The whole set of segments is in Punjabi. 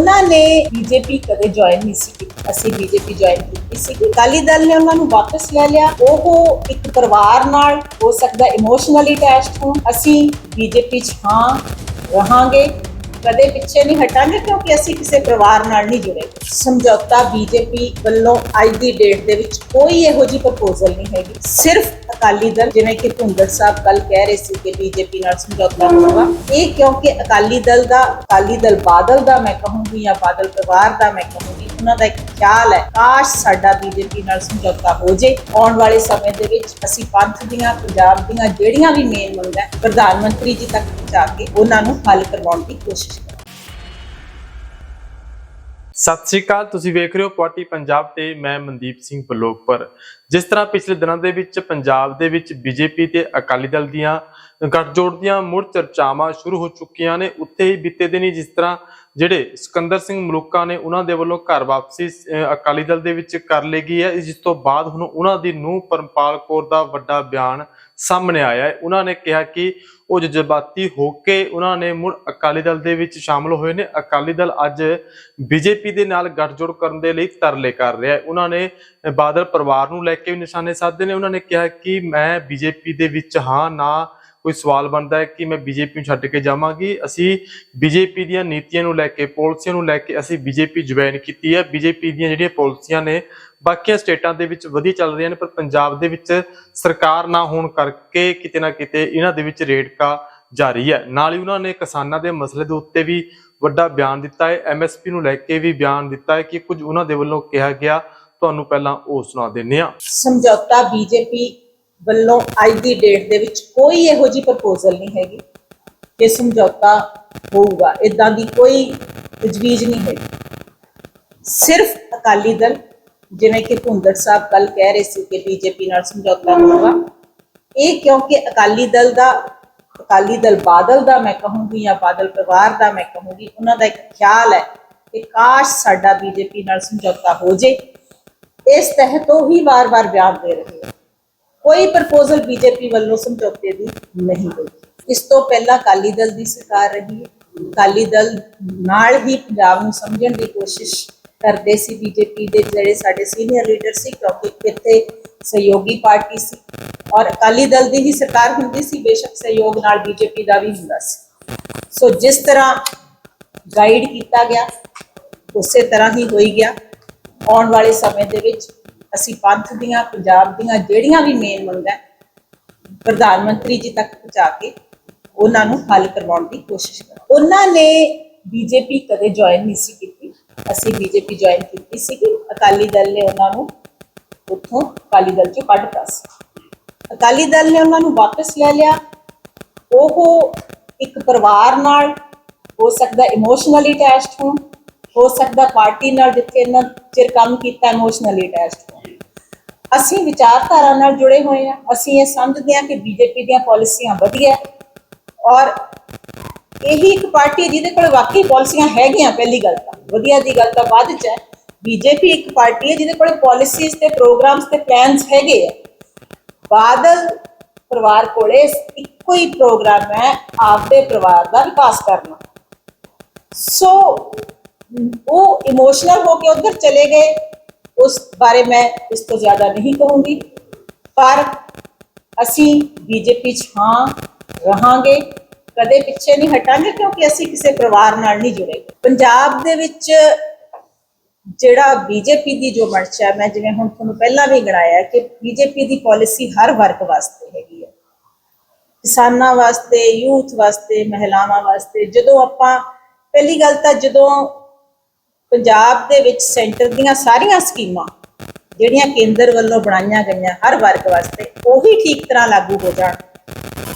ਉਹਨਾਂ ਨੇ ਬੀਜੇਪੀ ਕਦੇ ਜੁਆਇਨ ਨਹੀਂ ਸੀ ਕੀਤੀ। ਅਸੀਂ ਬੀਜੇਪੀ ਜੁਆਇਨ ਕੀਤੀ ਸੀ ਅਕਾਲੀ ਦਲ ਨੇ ਉਹਨਾਂ ਨੂੰ ਵਾਪਸ ਲੈ ਲਿਆ। ਉਹ ਇੱਕ ਪਰਿਵਾਰ ਨਾਲ ਹੋ ਸਕਦਾ ਇਮੋਸ਼ਨਲੀ ਅਟੈਚਡ ਹੋਣ। ਅਸੀਂ ਬੀਜੇਪੀ 'ਚ ਹਾਂ, ਰਹਾਂਗੇ। ਕਦੇ ਪਿੱਛੇ ਨਹੀਂ ਹਟਾਂਗੇ ਕਿਉਂਕਿ ਅਸੀਂ ਕਿਸੇ ਪਰਿਵਾਰ ਨਾਲ ਨਹੀਂ ਜੁੜੇ। ਸਮਝੌਤਾ ਬੀਜੇਪੀ ਵੱਲੋਂ ਅੱਜ ਦੀ ਡੇਟ ਦੇ ਵਿੱਚ ਕੋਈ ਇਹੋ ਜਿਹੀ ਪ੍ਰਪੋਜ਼ਲ ਨਹੀਂ ਹੈਗੀ। ਸਿਰਫ ਅਕਾਲੀ ਦਲ, ਜਿਵੇਂ ਕਿ ਭੁੰਦਰ ਸਾਹਿਬ ਕੱਲ ਕਹਿ ਰਹੇ ਸੀ ਕਿ ਬੀਜੇਪੀ ਨਾਲ ਸਮਝੌਤਾ ਹੋਊਗਾ। ਇਹ ਕਿਉਂਕਿ ਅਕਾਲੀ ਦਲ ਦਾ, ਅਕਾਲੀ ਦਲ ਬਾਦਲ ਦਾ ਮੈਂ ਕਹੂੰਗੀ ਜਾਂ ਬਾਦਲ ਪਰਿਵਾਰ ਦਾ ਮੈਂ ਕਹੂੰਗੀ ਉਹਨਾਂ ਦਾ ਇੱਕ ਖਿਆਲ ਹੈ। ਕਾਸ਼ ਸਾਡਾ ਬੀਜੇਪੀ ਨਾਲ ਸਮਝੌਤਾ ਹੋ ਜੇ। ਆਉਣ ਵਾਲੇ ਸਮੇਂ ਦੇ ਵਿੱਚ ਅਸੀਂ ਪੰਥ ਦੀਆਂ, ਪੰਜਾਬ ਦੀਆਂ ਜਿਹੜੀਆਂ ਵੀ ਮੇਨ ਮੰਗਾਂ ਪ੍ਰਧਾਨ ਮੰਤਰੀ ਜੀ ਤੱਕ ਪਹੁੰਚਾ ਕੇ ਉਹਨਾਂ ਨੂੰ ਹੱਲ ਕਰਵਾਉਣ ਦੀ ਕੋਸ਼ਿਸ਼ ਕਰਾਂਗੇ। ਸਤਿ ਸ਼੍ਰੀ ਅਕਾਲ, ਤੁਸੀਂ ਵੇਖ ਰਹੇ ਹੋ ਪੁਆਟੀ ਪੰਜਾਬ ਤੇ ਮੈਂ ਮਨਦੀਪ ਸਿੰਘ ਬਲੋਕਪੁਰ ਜਿਸ ਤਰ੍ਹਾਂ ਪਿਛਲੇ ਦਿਨਾਂ ਦੇ ਵਿੱਚ ਪੰਜਾਬ ਦੇ ਵਿੱਚ ਬੀਜੇਪੀ ਤੇ ਅਕਾਲੀ ਦਲ ਦੀਆਂ ਗੱਠਜੋੜ ਦੀਆਂ ਮੁੜ ਚਰਚਾਵਾਂ ਸ਼ੁਰੂ ਹੋ ਚੁੱਕੀਆਂ ਨੇ, ਉੱਥੇ ਹੀ ਬੀਤੇ ਦਿਨੀ ਜਿਸ ਤਰ੍ਹਾਂ ਜਿਹੜੇ ਸਿਕੰਦਰ ਸਿੰਘ ਮਲੂਕਾ ਨੇ ਉਹਨਾਂ ਦੇ ਵੱਲੋਂ ਘਰ ਵਾਪਸੀ ਅਕਾਲੀ ਦਲ ਦੇ ਵਿੱਚ ਕਰ ਲਈ ਗਈ ਹੈ। ਜਿਸ ਤੋਂ ਬਾਅਦ ਹੁਣ ਉਹਨਾਂ ਦੀ ਨੂੰਹ ਪਰਮਪਾਲ ਕੌਰ ਦਾ ਵੱਡਾ ਬਿਆਨ ਸਾਹਮਣੇ ਆਇਆ ਹੈ। ਉਹਨਾਂ ਨੇ ਕਿਹਾ ਕਿ ਉਹ ਜਜ਼ਬਾਤੀ ਹੋ ਕੇ ਉਹਨਾਂ ਨੇ ਮੁੜ ਅਕਾਲੀ ਦਲ ਦੇ ਵਿੱਚ ਸ਼ਾਮਲ ਹੋਏ ਨੇ। ਅਕਾਲੀ ਦਲ ਅੱਜ ਬੀਜੇਪੀ ਦੇ ਨਾਲ ਗੱਠਜੋੜ ਕਰਨ ਦੇ ਲਈ ਤਰਲੇ ਕਰ ਰਿਹਾ ਹੈ। ਉਹਨਾਂ ਨੇ ਬਾਦਲ ਪਰਿਵਾਰ ਨੂੰ ਲੈ ਕੇ ਵੀ ਨਿਸ਼ਾਨੇ ਸਾਧੇ ਨੇ। ਉਹਨਾਂ ਨੇ ਕਿਹਾ ਕਿ ਮੈਂ ਬੀਜੇਪੀ ਦੇ ਵਿੱਚ ਹਾਂ, ਨਾ ਕੋਈ ਸਵਾਲ ਬਣਦਾ ਹੈ ਕਿ ਮੈਂ ਬੀਜੇਪੀ ਨੂੰ ਛੱਡ ਕੇ ਜਾਵਾਂਗੀ? ਅਸੀਂ ਬੀਜੇਪੀ ਦੀਆਂ ਨੀਤੀਆਂ ਨੂੰ ਲੈ ਕੇ, ਪਾਲਿਸੀਆਂ ਨੂੰ ਲੈ ਕੇ ਅਸੀਂ ਬੀਜੇਪੀ ਜੁਆਇਨ ਕੀਤੀ ਹੈ। ਬੀਜੇਪੀ ਦੀਆਂ ਜਿਹੜੀਆਂ ਪਾਲਿਸੀਆਂ ਨੇ, ਬਾਕੀਆਂ ਸਟੇਟਾਂ ਦੇ ਵਿੱਚ ਵਧੀਆ ਚੱਲ ਰਹੀਆਂ ਨੇ, ਪਰ ਪੰਜਾਬ ਦੇ ਵਿੱਚ ਸਰਕਾਰ ਨਾ ਹੋਣ ਕਰਕੇ ਕਿਤੇ ਨਾ ਕਿਤੇ ਇਹਨਾਂ ਦੇ ਵਿੱਚ ਰੇੜਕਾ ਜਾਰੀ ਹੈ। ਨਾਲ ਹੀ ਉਹਨਾਂ ਨੇ ਕਿਸਾਨਾਂ ਦੇ ਮਸਲੇ ਦੇ ਉੱਤੇ ਵੀ ਵੱਡਾ ਬਿਆਨ ਦਿੱਤਾ ਹੈ। ਐਮਐਸਪੀ ਨੂੰ ਲੈ ਕੇ ਵੀ ਬਿਆਨ ਦਿੱਤਾ ਹੈ ਕਿ ਕੁਝ ਉਹਨਾਂ ਦੇ ਵੱਲੋਂ ਕਿਹਾ ਗਿਆ। ਤੁਹਾਨੂੰ ਪਹਿਲਾਂ ਉਹ ਸੁਣਾ ਦਿੰਨੇ ਆ ਸਮਝੌਤਾ ਬੀਜੇਪੀ ਵੱਲੋਂ ਅੱਜ ਦੀ ਡੇਟ ਦੇ ਵਿੱਚ ਕੋਈ ਇਹੋ ਜਿਹੀ ਪ੍ਰਪੋਜ਼ਲ ਨਹੀਂ ਹੈਗੀ ਕਿ ਸਮਝੌਤਾ ਹੋਊਗਾ। ਇਦਾਂ ਦੀ ਕੋਈ ਤਜਵੀਜ਼ ਨਹੀਂ ਹੈਗੀ। ਸਿਰਫ ਅਕਾਲੀ ਦਲ, ਜਿਵੇਂ ਕਿ ਭੁੰਦਰ ਸਾਹਿਬ ਕੱਲ ਕਹਿ ਰਹੇ ਸੀ ਕਿ ਬੀਜੇਪੀ ਨਾਲ ਸਮਝੌਤਾ ਹੋਊਗਾ। ਇਹ ਕਿਉਂਕਿ ਅਕਾਲੀ ਦਲ ਦਾ, ਅਕਾਲੀ ਦਲ ਬਾਦਲ ਦਾ ਮੈਂ ਕਹੂੰਗੀ ਜਾਂ ਬਾਦਲ ਪਰਿਵਾਰ ਦਾ ਮੈਂ ਕਹੂੰਗੀ, ਉਹਨਾਂ ਦਾ ਇੱਕ ਖਿਆਲ ਹੈ ਕਿ ਕਾਸ਼ ਸਾਡਾ ਬੀਜੇਪੀ ਨਾਲ ਸਮਝੌਤਾ ਹੋ ਜੇ। ਇਸ ਤਹਿਤ ਉਹ ਹੀ ਵਾਰ-ਵਾਰ ਬਿਆਨ ਦੇ ਰਹੇ ਹੈ ਕੋਈ ਪ੍ਰਪੋਜ਼ਲ ਬੀਜੇਪੀ ਵੱਲੋਂ ਸਮਝੌਤੇ ਦੀ ਨਹੀਂ ਹੋਈ। ਇਸ ਤੋਂ ਪਹਿਲਾਂ ਅਕਾਲੀ ਦਲ ਦੀ ਸਰਕਾਰ ਰਹੀ। ਹੈ ਅਕਾਲੀ ਦਲ ਨਾਲ ਹੀ ਪੰਜਾਬ ਨੂੰ ਸਮਝਣ ਦੀ ਕੋਸ਼ਿਸ਼ ਕਰਦੇ ਸੀ। ਬੀਜੇਪੀ ਦੇ ਜਿਹੜੇ ਸਾਡੇ ਸੀਨੀਅਰ ਲੀਡਰ ਸੀ, ਕਿਉਂਕਿ ਇੱਥੇ ਸਹਿਯੋਗੀ ਪਾਰਟੀ ਸੀ ਔਰ ਅਕਾਲੀ ਦਲ ਦੀ ਹੀ ਸਰਕਾਰ ਹੁੰਦੀ ਸੀ, ਬੇਸ਼ੱਕ ਸਹਿਯੋਗ ਨਾਲ ਬੀਜੇਪੀ ਦਾ ਵੀ ਹੁੰਦਾ ਸੀ। ਸੋ ਜਿਸ ਤਰ੍ਹਾਂ ਗਾਈਡ ਕੀਤਾ ਗਿਆ, ਉਸੇ ਤਰ੍ਹਾਂ ਹੀ ਹੋਈ ਗਿਆ। ਆਉਣ ਵਾਲੇ ਸਮੇਂ ਦੇ ਵਿੱਚ ਅਸੀਂ ਪੰਥ ਦੀਆਂ, ਪੰਜਾਬ ਦੀਆਂ ਜਿਹੜੀਆਂ ਵੀ ਮੇਨ ਮੰਗਾਂ ਪ੍ਰਧਾਨ ਮੰਤਰੀ ਜੀ ਤੱਕ ਪਹੁੰਚਾ ਕੇ ਉਹਨਾਂ ਨੂੰ ਹੱਲ ਕਰਵਾਉਣ ਦੀ ਕੋਸ਼ਿਸ਼ ਕਰ ਉਹਨਾਂ ਨੇ ਬੀਜੇਪੀ ਕਦੇ ਜੁਆਇਨ ਨਹੀਂ ਸੀ ਕੀਤੀ। ਅਸੀਂ ਬੀਜੇਪੀ ਜੁਆਇਨ ਕੀਤੀ ਸੀ ਅਕਾਲੀ ਦਲ ਨੇ ਉਹਨਾਂ ਨੂੰ ਉੱਥੋਂ ਅਕਾਲੀ ਦਲ ਚੋਂ ਕੱਢਤਾ ਸੀ। ਅਕਾਲੀ ਦਲ ਨੇ ਉਹਨਾਂ ਨੂੰ ਵਾਪਸ ਲੈ ਲਿਆ। ਉਹ ਇੱਕ ਪਰਿਵਾਰ ਨਾਲ, ਹੋ ਸਕਦਾ ਇਮੋਸ਼ਨਲੀ ਅਟੈਚਡ ਹੋਣ, ਹੋ ਸਕਦਾ ਪਾਰਟੀ ਨਾਲ ਜਿੱਥੇ ਇਹਨਾਂ ਚਿਰ ਕੰਮ ਕੀਤਾ ਇਮੋਸ਼ਨਲੀ ਅਟੈਚਡ ਹੋਣ। ਅਸੀਂ ਵਿਚਾਰਧਾਰਾ ਨਾਲ ਜੁੜੇ ਹੋਏ ਆ ਅਸੀਂ ਇਹ ਸਮਝਦੇ ਹਾਂ ਕਿ ਬੀਜੇਪੀ ਦੀਆਂ ਪਾਲਿਸੀਆਂ ਵਧੀਆ ਔਰ ਇਹੀ ਇੱਕ ਪਾਰਟੀ ਹੈ ਜਿਹਦੇ ਕੋਲ ਵਾਕਈ ਪਾਲਿਸੀਆਂ ਹੈਗੀਆਂ, ਪਹਿਲੀ ਗੱਲ ਤਾਂ। ਵਧੀਆ ਦੀ ਗੱਲ ਤਾਂ ਬਾਅਦ ਚ ਹੈ। ਬੀਜੇਪੀ ਇੱਕ ਪਾਰਟੀ ਹੈ ਜਿਹਦੇ ਕੋਲ ਪਾਲਿਸੀਜ਼ ਤੇ ਪ੍ਰੋਗਰਾਮਸ ਤੇ ਪਲਾਨਸ ਹੈਗੇ ਆ। ਬਾਦਲ ਪਰਿਵਾਰ ਕੋਲੇ ਇੱਕੋ ਹੀ ਪ੍ਰੋਗਰਾਮ ਹੈ ਆਪਦੇ ਪਰਿਵਾਰ ਦਾ ਵਿਕਾਸ ਕਰਨਾ। ਸੋ ਉਹ ਇਮੋਸ਼ਨਲ ਹੋ ਕੇ ਉਧਰ ਚਲੇ ਗਏ। ਉਸ ਬਾਰੇ ਮੈਂ ਇਸ ਤੋਂ ਜ਼ਿਆਦਾ ਨਹੀਂ ਕਹੂੰਗੀ। ਪਰ ਅਸੀਂ ਬੀਜੇਪੀ 'ਚ ਹਾਂ, ਰਹਾਂਗੇ। ਕਦੇ ਪਿੱਛੇ ਨਹੀਂ ਹਟਾਂਗੇ ਕਿਉਂਕਿ ਅਸੀਂ ਕਿਸੇ ਪਰਿਵਾਰ ਨਾਲ ਨਹੀਂ ਜੁੜੇ। ਪੰਜਾਬ ਦੇ ਵਿੱਚ ਜਿਹੜਾ ਬੀਜੇਪੀ ਦੀ ਜੋ ਮਰਚਾ ਹੈ, ਮੈਂ ਜਿਵੇਂ ਹੁਣ ਤੁਹਾਨੂੰ ਪਹਿਲਾਂ ਵੀ ਗਣਾਇਆ ਹੈ ਕਿ ਬੀਜੇਪੀ ਦੀ ਪਾਲਿਸੀ ਹਰ ਵਰਗ ਵਾਸਤੇ ਹੈਗੀ ਹੈ। ਕਿਸਾਨਾਂ ਵਾਸਤੇ, ਯੂਥ ਵਾਸਤੇ, ਮਹਿਲਾਵਾਂ ਵਾਸਤੇ। ਜਦੋਂ ਆਪਾਂ ਪਹਿਲੀ ਗੱਲ ਤਾਂ ਜਦੋਂ ਪੰਜਾਬ ਦੇ ਵਿੱਚ ਸੈਂਟਰ ਦੀਆਂ ਸਾਰੀਆਂ ਸਕੀਮਾਂ ਜਿਹੜੀਆਂ ਕੇਂਦਰ ਵੱਲੋਂ ਬਣਾਈਆਂ ਗਈਆਂ ਹਰ ਵਰਗ ਵਾਸਤੇ ਉਹੀ ਠੀਕ ਤਰ੍ਹਾਂ ਲਾਗੂ ਹੋ ਜਾਣ,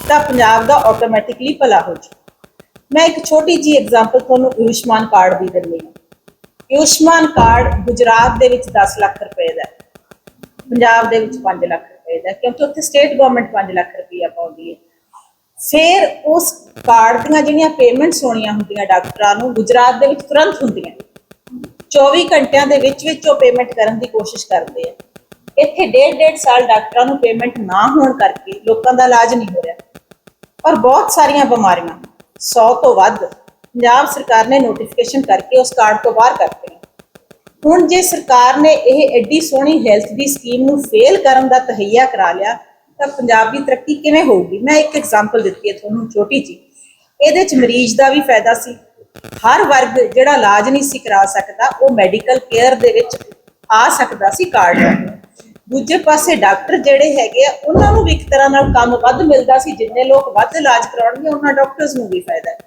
ਤਾਂ ਪੰਜਾਬ ਦਾ ਆਟੋਮੈਟਿਕਲੀ ਭਲਾ ਹੋ ਜਾਊ ਮੈਂ ਇੱਕ ਛੋਟੀ ਜੀ ਐਗਜ਼ਾਮਪਲ ਤੁਹਾਨੂੰ ਆਯੁਸ਼ਮਾਨ ਕਾਰਡ ਦੀ ਦਿੰਦੀ ਹਾਂ। ਆਯੁਸ਼ਮਾਨ ਕਾਰਡ ਗੁਜਰਾਤ ਦੇ ਵਿੱਚ 10 ਲੱਖ ਰੁਪਏ ਦਾ ਪੰਜਾਬ ਦੇ ਵਿੱਚ 5 ਲੱਖ ਰੁਪਏ ਦਾ ਕਿਉਂਕਿ ਉੱਥੇ ਸਟੇਟ ਗਵਰਨਮੈਂਟ 5 ਲੱਖ ਰੁਪਈਆ ਪਾਉਂਦੀ ਹੈ। ਫਿਰ ਉਸ ਕਾਰਡ ਦੀਆਂ ਜਿਹੜੀਆਂ ਪੇਮੈਂਟਸ ਹੋਣੀਆਂ ਹੁੰਦੀਆਂ ਡਾਕਟਰਾਂ ਨੂੰ, ਗੁਜਰਾਤ ਦੇ ਵਿੱਚ ਤੁਰੰਤ ਹੁੰਦੀਆਂ। 24 ਘੰਟਿਆਂ ਦੇ ਵਿੱਚ ਵਿੱਚ ਉਹ ਪੇਮੈਂਟ ਕਰਨ ਦੀ ਕੋਸ਼ਿਸ਼ ਕਰਦੇ ਆ। ਇੱਥੇ ਡੇਢ ਡੇਢ ਸਾਲ ਡਾਕਟਰਾਂ ਨੂੰ ਪੇਮੈਂਟ ਨਾ ਹੋਣ ਕਰਕੇ ਲੋਕਾਂ ਦਾ ਇਲਾਜ ਨਹੀਂ ਹੋ ਰਿਹਾ। ਔਰ ਬਹੁਤ ਸਾਰੀਆਂ ਬਿਮਾਰੀਆਂ 100 ਤੋਂ ਵੱਧ, ਪੰਜਾਬ ਸਰਕਾਰ ਨੇ ਨੋਟੀਫਿਕੇਸ਼ਨ ਕਰਕੇ ਉਸ ਕਾਰਡ ਤੋਂ ਬਾਹਰ ਕਰਤੇ ਹੁਣ ਜੇ ਸਰਕਾਰ ਨੇ ਇਹ ਐਡੀ ਸੋਹਣੀ ਹੈਲਥ ਦੀ ਸਕੀਮ ਨੂੰ ਫੇਲ ਕਰਨ ਦਾ ਤਹਈਆ ਕਰਾ ਲਿਆ, ਤਾਂ ਪੰਜਾਬ ਦੀ ਤਰੱਕੀ ਕਿਵੇਂ ਹੋਊਗੀ? ਮੈਂ ਇੱਕ ਐਗਜ਼ਾਮਪਲ ਦਿੱਤੀ ਹੈ ਤੁਹਾਨੂੰ, ਛੋਟੀ ਜੀ ਇਹਦੇ ਚ ਮਰੀਜ਼ ਦਾ ਵੀ ਫਾਇਦਾ ਸੀ। ਹਰ ਵਰਗ ਜਿਹੜਾ ਇਲਾਜ ਨਹੀਂ ਸੀ ਕਰਾ ਸਕਦਾ, ਉਹ ਮੈਡੀਕਲ ਕੇਅਰ ਦੇ ਵਿੱਚ ਆ ਸਕਦਾ ਸੀ ਕਾਰਡ ਰਾਹੀਂ ਦੂਜੇ ਪਾਸੇ ਡਾਕਟਰ ਜਿਹੜੇ ਹੈਗੇ ਆ, ਉਹਨਾਂ ਨੂੰ ਵੀ ਇੱਕ ਤਰ੍ਹਾਂ ਨਾਲ ਕੰਮ ਵੱਧ ਮਿਲਦਾ ਸੀ, ਜਿੰਨੇ ਲੋਕ ਵੱਧ ਇਲਾਜ ਕਰਾਉਣਗੇ, ਉਹਨਾਂ ਡਾਕਟਰਸ ਨੂੰ ਵੀ ਫਾਇਦਾ ਹੈ।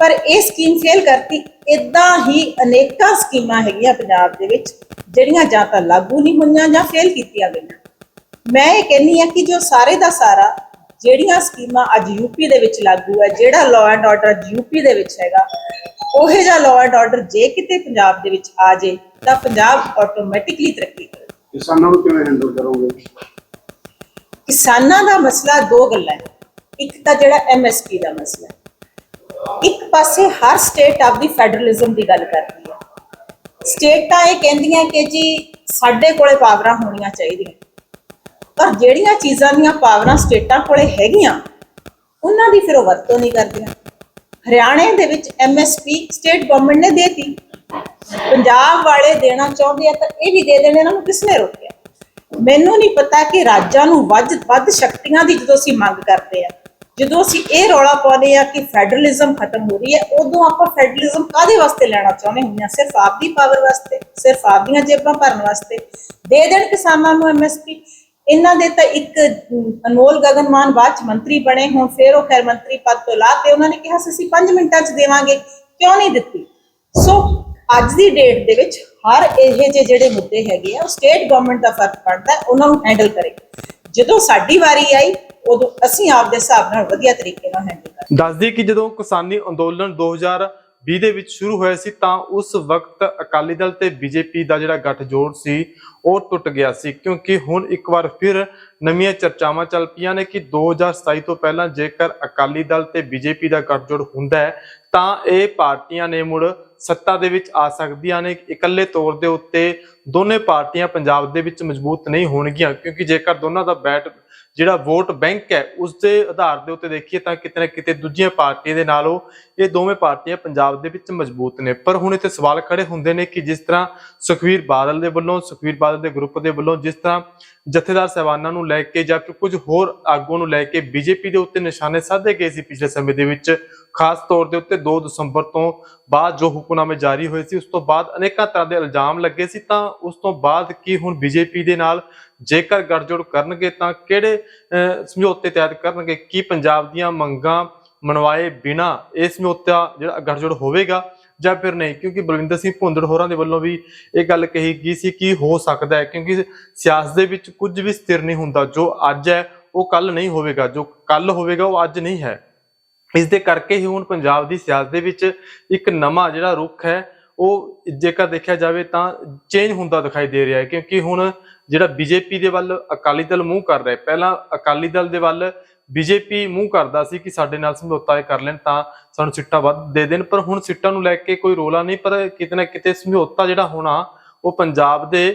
ਪਰ ਇਹ ਸਕੀਮ ਫੇਲ ਕਰਤੀ ਇਦਾਂ ਹੀ ਅਨੇਕਾਂ ਸਕੀਮਾਂ ਹੈਗੀਆਂ ਪੰਜਾਬ ਦੇ ਵਿੱਚ, ਜਿਹੜੀਆਂ ਜਾਂ ਤਾਂ ਲਾਗੂ ਨਹੀਂ ਹੋਈਆਂ ਜਾਂ ਫੇਲ ਕੀਤੀਆਂ ਗਈਆਂ। ਮੈਂ ਇਹ ਕਹਿੰਨੀ ਆ ਕਿ ਜੋ ਸਾਰੇ ਦਾ ਸਾਰਾ ਜਿਹੜੀਆਂ ਸਕੀਮਾਂ ਅੱਜ ਯੂਪੀ ਦੇ ਵਿੱਚ ਲਾਗੂ ਹੈ ਜਿਹੜਾ ਲਾਅ ਐਂਡ ਆਰਡਰ ਯੂਪੀ ਦੇ ਵਿੱਚ ਹੈਗਾ ਉਹੇ ਜਿਹਾ ਲਾਅ ਐਂਡ ਆਰਡਰ ਜੇ ਕਿਤੇ ਪੰਜਾਬ ਦੇ ਵਿੱਚ ਆ ਜੇ ਤਾਂ ਪੰਜਾਬ ਆਟੋਮੈਟਿਕਲੀ ਤਰੱਕੀ ਕਰੇ ਕਿਸਾਨਾਂ ਨੂੰ ਕਿਵੇਂ ਹੈਂਡਲ ਕਰੋਗੇ? ਕਿਸਾਨਾਂ ਦਾ ਮਸਲਾ ਦੋ ਗੱਲਾਂ ਹੈ ਇੱਕ ਤਾਂ ਜਿਹੜਾ ਐਮਐਸਪੀ ਦਾ ਮਸਲਾ ਹੈ। ਇੱਕ ਪਾਸੇ ਹਰ ਸਟੇਟ ਆਪਦੀ ਫੈਡਰਲਿਜ਼ਮ ਦੀ ਗੱਲ ਕਰਦੀ ਹੈ। ਸਟੇਟਾਂ ਇਹ ਕਹਿੰਦੀਆਂ ਕਿ ਜੀ ਸਾਡੇ ਕੋਲੇ ਪਾਵਰਾਂ ਹੋਣੀਆਂ ਚਾਹੀਦੀਆਂ। ਪਰ ਜਿਹੜੀਆਂ ਚੀਜ਼ਾਂ ਦੀਆਂ ਪਾਵਰਾਂ ਸਟੇਟਾਂ ਕੋਲੇ ਹੈਗੀਆਂ, ਉਹਨਾਂ ਦੀ ਫਿਰ ਉਹ ਵਰਤੋਂ ਨਹੀਂ ਕਰਦੀਆਂ ਹਰਿਆਣੇ ਦੇ ਵਿੱਚ ਐਮਐਸਪੀ ਸਟੇਟ ਗਵਰਨਮੈਂਟ ਨੇ ਦੇਤੀ। ਪੰਜਾਬ ਵਾਲੇ ਦੇਣਾ ਚਾਹੁੰਦੇ ਆ ਤਾਂ ਇਹ ਵੀ ਦੇ ਦੇਣੇ, ਇਹਨਾਂ ਨੂੰ ਕਿਸਨੇ ਰੋਕਿਆ? ਮੈਨੂੰ ਨਹੀਂ ਪਤਾ ਕਿ ਰਾਜਾਂ ਨੂੰ ਵੱਧ ਵੱਧ ਸ਼ਕਤੀਆਂ ਦੀ ਜਦੋਂ ਅਸੀਂ ਮੰਗ ਕਰਦੇ ਆ, ਜਦੋਂ ਅਸੀਂ ਇਹ ਰੌਲਾ ਪਾਉਂਦੇ ਆ ਕਿ ਫੈਡਰਲਿਜ਼ਮ ਖਤਮ ਹੋ ਰਹੀ ਹੈ, ਉਦੋਂ ਆਪਾਂ ਫੈਡਰਲਿਜ਼ਮ ਕਾਦੇ ਵਾਸਤੇ ਲੈਣਾ ਚਾਹੁੰਦੇ ਹੁੰਦੇ ਆ? ਸਿਰਫ ਆਪਦੀ ਪਾਵਰ ਵਾਸਤੇ, ਸਿਰਫ ਆਪਦੀਆਂ ਜੇਬਾਂ ਭਰਨ ਵਾਸਤੇ। ਦੇ ਦੇਣ ਕਿਸਾਨਾਂ ਨੂੰ ਐਮਐਸਪੀ ਇਹਨਾਂ ਦੇ ਤਾਂ ਇੱਕ ਅਨਮੋਲ ਗਗਨਮਾਨ ਬਾਅਦ ਚ ਮੰਤਰੀ ਬਣੇ, ਹੁਣ ਫਿਰ ਉਹ ਖੈਰ ਮੰਤਰੀ ਪਦ ਤੋਂ ਲਾ ਤੇ ਉਹਨਾਂ ਨੇ ਕਿਹਾ ਸੀ, ਅਸੀਂ 5 ਮਿੰਟਾਂ ਚ ਦੇਵਾਂਗੇ, ਕਿਉਂ ਨਹੀਂ ਦਿੱਤੀ? ਸੋ ਅੱਜ ਦੀ ਡੇਟ ਦੇ ਵਿੱਚ ਹਰ ਇਹ ਜਿਹੇ ਜਿਹੜੇ ਮੁੱਦੇ ਹੈਗੇ ਆ, ਉਹ ਸਟੇਟ ਗਵਰਨਮੈਂਟ ਦਾ ਫ਼ਰਕ ਪੜਦਾ, ਉਹਨਾਂ ਨੂੰ ਹੈਂਡਲ ਕਰੇ। ਜਦੋਂ ਸਾਡੀ ਵਾਰੀ ਆਈ, ਉਦੋਂ ਅਸੀਂ ਆਪਦੇ ਹਿਸਾਬ ਨਾਲ ਵਧੀਆ ਤਰੀਕੇ ਨਾਲ ਹੈਂਡਲ ਕਰ ਦੱਸਦੀ ਕਿ ਜਦੋਂ ਕਿਸਾਨੀ ਅੰਦੋਲਨ 2020 ਦੇ ਵਿੱਚ ਸ਼ੁਰੂ ਹੋਇਆ ਸੀ, ਤਾਂ ਉਸ ਵਕਤ ਅਕਾਲੀ ਦਲ ਤੇ ਬੀਜੇਪੀ ਦਾ ਜਿਹੜਾ ਗੱਠਜੋੜ ਸੀ, ਉਹ ਟੁੱਟ ਗਿਆ ਸੀ। ਕਿਉਂਕਿ ਹੁਣ ਇੱਕ ਵਾਰ ਫਿਰ ਨਵੀਆਂ ਚਰਚਾਵਾਂ ਚੱਲ ਪਈਆਂ ਨੇ ਕਿ 2027 ਤੋਂ ਪਹਿਲਾਂ ਜੇਕਰ ਅਕਾਲੀ ਦਲ ਤੇ ਬੀਜੇਪੀ ਦਾ ਗੱਠਜੋੜ ਹੁੰਦਾ ਹੈ, ਤਾਂ ਇਹ ਪਾਰਟੀਆਂ ਨੇ ਮੁੜ ਸੱਤਾ ਦੇ ਵਿੱਚ ਆ ਸਕਦੀਆਂ ਨੇ। ਇਕੱਲੇ ਤੌਰ ਦੇ ਉੱਤੇ ਦੋਨੇ ਪਾਰਟੀਆਂ ਪੰਜਾਬ ਦੇ ਵਿੱਚ ਮਜ਼ਬੂਤ ਨਹੀਂ ਹੋਣਗੀਆਂ, ਕਿਉਂਕਿ ਜੇਕਰ ਦੋਨਾਂ ਦਾ ਬੈਟ ਜਿਹੜਾ ਵੋਟ ਬੈਂਕ ਹੈ, ਉਸ ਦੇ ਆਧਾਰ ਦੇ ਉੱਤੇ ਦੇਖੀਏ ਤਾਂ ਕਿਤੇ ਨਾ ਕਿਤੇ ਦੂਜੀਆਂ ਪਾਰਟੀਆਂ ਦੇ ਨਾਲੋਂ ਇਹ ਦੋਵੇਂ ਪਾਰਟੀਆਂ ਪੰਜਾਬ ਦੇ ਵਿੱਚ ਮਜ਼ਬੂਤ ਨੇ। ਪਰ ਹੁਣ ਇੱਥੇ ਸਵਾਲ ਖੜੇ ਹੁੰਦੇ ਨੇ ਕਿ ਜਿਸ ਤਰ੍ਹਾਂ ਸੁਖਵੀਰ ਬਾਦਲ ਦੇ ਵੱਲੋਂ, ਸੁਖਵੀਰ ਬਾਦਲ ਦੇ ਗਰੁੱਪ ਦੇ ਵੱਲੋਂ ਜਿਸ ਤਰ੍ਹਾਂ ਜਥੇਦਾਰ ਸਹਿਬਾਨਾਂ ਨੂੰ ਲੈ ਕੇ ਜਾਂ ਫਿਰ ਕੁਝ ਹੋਰ ਆਗੂਆਂ ਨੂੰ ਲੈ ਕੇ ਬੀਜੇਪੀ ਦੇ ਉੱਤੇ ਨਿਸ਼ਾਨੇ ਸਾਧੇ ਗਏ ਸੀ ਪਿਛਲੇ ਸਮੇਂ ਦੇ ਵਿੱਚ, ਖਾਸ ਤੌਰ ਦੇ ਉੱਤੇ 2 ਦਸੰਬਰ ਤੋਂ ਬਾਅਦ ਜੋ ਹੁਕਮਨਾਮੇ ਜਾਰੀ ਹੋਏ ਸੀ, ਉਸ ਤੋਂ ਬਾਅਦ ਅਨੇਕਾਂ ਤਰ੍ਹਾਂ ਦੇ ਇਲਜ਼ਾਮ ਲੱਗੇ ਸੀ ਤਾਂ ਉਸ ਤੋਂ ਬਾਅਦ ਕੀ ਹੁਣ ਬੀਜੇਪੀ ਦੇ ਨਾਲ ਜੇਕਰ ਗੱਠਜੋੜ ਕਰਨਗੇ ਤਾਂ ਕਿਹੜੇ ਅਹ, ਸਮਝੌਤੇ ਤਿਆਰ ਕਰਨਗੇ? ਕੀ ਪੰਜਾਬ ਦੀਆਂ ਮੰਗਾਂ ਮਨਵਾਏ ਬਿਨਾ ਇਹ ਸਮਝੌਤਾ ਜਿਹੜਾ ਗੱਠਜੋੜ ਹੋਵੇਗਾ ਜਾਂ ਫਿਰ ਨਹੀਂ? ਕਿਉਂਕਿ ਬਲਵਿੰਦਰ ਸਿੰਘ ਭੁੰਦੜ ਹੋਰਾਂ ਦੇ ਵੱਲੋਂ ਵੀ ਇਹ ਗੱਲ ਕਹੀ ਗਈ ਸੀ ਕਿ ਹੋ ਸਕਦਾ ਹੈ ਕਿਉਂਕਿ ਸਿਆਸਤ ਦੇ ਵਿੱਚ ਕੁਝ ਵੀ ਸਥਿਰ ਨਹੀਂ ਹੁੰਦਾ। ਜੋ ਅੱਜ ਹੈ ਉਹ ਕੱਲ ਨਹੀਂ ਹੋਵੇਗਾ। ਜੋ ਕੱਲ ਹੋਵੇਗਾ ਉਹ ਅੱਜ ਨਹੀਂ ਹੈ। ਇਸ ਦੇ ਕਰਕੇ ਹੀ ਹੁਣ ਪੰਜਾਬ ਦੀ ਸਿਆਸਤ ਦੇ ਵਿੱਚ ਇੱਕ ਨਵਾਂ ਜਿਹੜਾ ਰੁਖ ਹੈ ਉਹ ਜੇਕਰ ਦੇਖਿਆ ਜਾਵੇ ਤਾਂ ਚੇਂਜ ਹੁੰਦਾ ਦਿਖਾਈ ਦੇ ਰਿਹਾ ਹੈ, ਕਿਉਂਕਿ ਹੁਣ ਜਿਹੜਾ ਬੀਜੇਪੀ ਦੇ ਵੱਲ ਅਕਾਲੀ ਦਲ ਮੂੰਹ ਕਰ ਰਿਹਾ ਪਹਿਲਾਂ ਅਕਾਲੀ ਦਲ ਦੇ ਵੱਲ ਬੀਜੇਪੀ ਮੂੰਹ ਕਰਦਾ ਸੀ ਕਿ ਸਾਡੇ ਨਾਲ ਸਮਝੌਤਾ ਇਹ ਕਰ ਲੈਣ ਤਾਂ ਸਾਨੂੰ ਸਿੱਟਾਂ ਵੱਧ ਦੇ ਦੇਣ, ਪਰ ਹੁਣ ਸਿੱਟਾਂ ਨੂੰ ਲੈ ਕੇ ਕੋਈ ਰੋਲਾ ਨਹੀਂ, ਪਰ ਕਿਤੇ ਨਾ ਕਿਤੇ ਸਮਝੌਤਾ ਜਿਹੜਾ ਹੋਣਾ, ਉਹ ਪੰਜਾਬ ਦੇ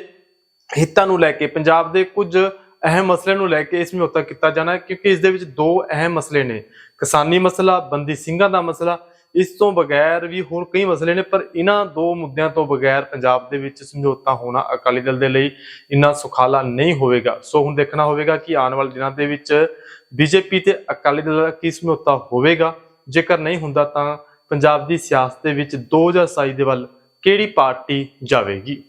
ਹਿੱਤਾਂ ਨੂੰ ਲੈ ਕੇ, ਪੰਜਾਬ ਦੇ ਕੁਝ ਅਹਿਮ ਮਸਲੇ ਨੂੰ ਲੈ ਕੇ ਇਹ ਸਮਝੌਤਾ ਕੀਤਾ ਜਾਣਾ ਕਿਉਂਕਿ ਇਸ ਦੇ ਵਿੱਚ ਦੋ ਅਹਿਮ ਮਸਲੇ ਨੇ। ਕਿਸਾਨੀ ਮਸਲਾ, ਬੰਦੀ ਸਿੰਘਾਂ ਦਾ ਮਸਲਾ ਇਸ ਤੋਂ ਬਗੈਰ ਵੀ ਹੋਰ ਕਈ ਮਸਲੇ ਨੇ, ਪਰ ਇਹਨਾਂ ਦੋ ਮੁੱਦਿਆਂ ਤੋਂ ਬਗੈਰ ਪੰਜਾਬ ਦੇ ਵਿੱਚ ਸਮਝੌਤਾ ਹੋਣਾ ਅਕਾਲੀ ਦਲ ਦੇ ਲਈ ਇੰਨਾ ਸੁਖਾਲਾ ਨਹੀਂ ਹੋਵੇਗਾ। ਸੋ ਹੁਣ ਦੇਖਣਾ ਹੋਵੇਗਾ ਕਿ ਆਉਣ ਵਾਲੇ ਦਿਨਾਂ ਦੇ ਵਿੱਚ ਬੀਜੇਪੀ ਤੇ ਅਕਾਲੀ ਦਲ ਦਾ ਕੀ ਸਮਝੌਤਾ ਹੋਵੇਗਾ। ਜੇਕਰ ਨਹੀਂ ਹੁੰਦਾ ਤਾਂ ਪੰਜਾਬ ਦੀ ਸਿਆਸਤ ਦੇ ਵਿੱਚ 2027 ਦੇ ਵੱਲ ਕਿਹੜੀ ਪਾਰਟੀ ਜਾਵੇਗੀ?